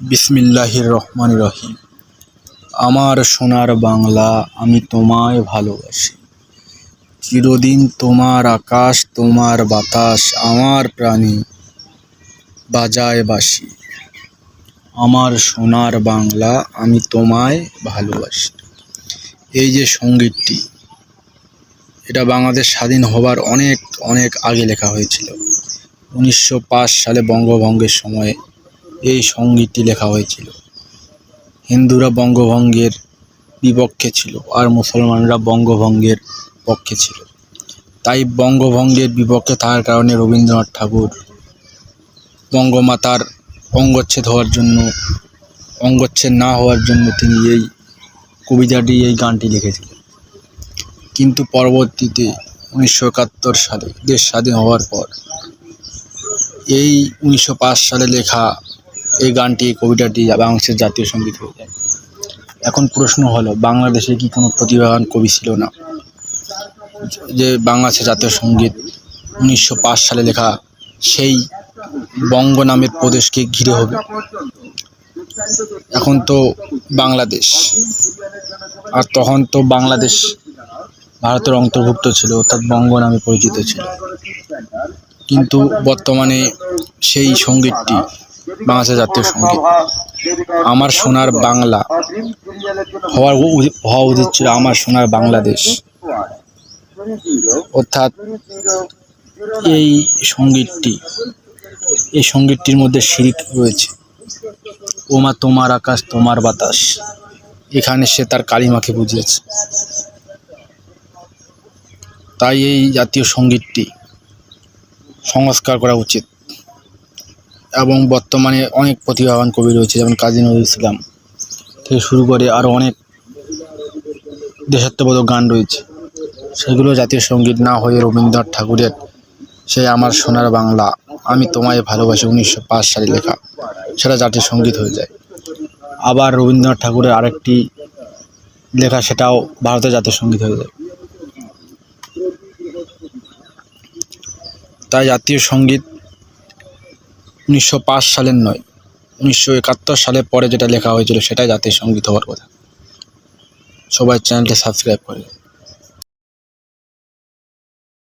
বিসমিল্লাহির রহমান রহিম আমার সোনার বাংলা আমি তোমায় ভালোবাসি। চিরদিন তোমার আকাশ, তোমার বাতাস, আমার প্রাণী বাজায় বাসি। আমার সোনার বাংলা আমি তোমায় ভালোবাসি। এই যে সঙ্গীতটি, এটা বাংলাদেশ স্বাধীন হবার অনেক অনেক আগে লেখা হয়েছিল। উনিশশো পাঁচ সালে বঙ্গভঙ্গের সময়ে এই সঙ্গীতটি লেখা হয়েছিল। হিন্দুরা বঙ্গভঙ্গের বিপক্ষে ছিল আর মুসলমানরা বঙ্গভঙ্গের পক্ষে ছিল। তাই বঙ্গভঙ্গের বিপক্ষে থাকার কারণে রবীন্দ্রনাথ ঠাকুর বঙ্গমাতার অঙ্গচ্ছেদ হওয়ার জন্য, অঙ্গচ্ছেদ না হওয়ার জন্য তিনি এই কবিতাটি, এই গানটি লিখেছিলেন। কিন্তু পরবর্তীতে উনিশশো একাত্তর সালে দেশ স্বাধীন হওয়ার পর এই উনিশশো পাঁচ সালে লেখা এই গানটি কবিতাটি বাংলাদেশের জাতীয় সংগীত হয়ে যায়। এখন প্রশ্ন হলো, বাংলাদেশে কি কোনো প্রতিভাবান কবি ছিল না? যে বাংলাদেশের জাতীয় সংগীত উনিশশো পাঁচ সালে লেখা সেই বঙ্গ নামের প্রদেশকে ঘিরে হবে। এখন তো বাংলাদেশ। আর তখন তো বাংলাদেশ ভারতের অন্তর্ভুক্ত ছিল, অর্থাৎ বঙ্গ নামে পরিচিত ছিল। কিন্তু বর্তমানে সেই সঙ্গীতটি বাংলাদেশের জাতীয় সংগীত। আমার সোনার বাংলা। হওয়ার হওয়া উচিত ছিল আমার সোনার বাংলাদেশ। অর্থাৎ এই সঙ্গীতটি এই সঙ্গীতটির মধ্যে শিরিক রয়েছে। ওমা তোমার আকাশ তোমার বাতাস। এখানে সে তার কালিমাকে বুঝিয়েছে। তাই এই জাতীয় সঙ্গীতটি সংস্কার করা উচিত। এবং বর্তমানে অনেক প্রতিভাবান কবি রয়েছে, যেমন কাজী নজরুল ইসলাম থেকে শুরু করে আরও অনেক দেশাত্মবোধক গান রয়েছে। সেগুলো জাতীয় সংগীত না হয়ে রবীন্দ্রনাথ ঠাকুরের সেই আমার সোনার বাংলা, আমি তোমায় ভালোবাসি উনিশশো পাঁচ সালে লেখা, সেটা জাতীয় সংগীত হয়ে যায়। আবার রবীন্দ্রনাথ ঠাকুরের আরেকটি লেখা, সেটাও ভারতের জাতীয় সংগীত হয়ে যায়। তাই জাতীয় সংগীত উনিশশো পাঁচ সালের নয়, উনিশশো সালে পরে যেটা লেখা হয়েছিল সেটাই জাতীয় সংগীত হওয়ার কথা। সবাই চ্যানেলটা সাবস্ক্রাইব করে।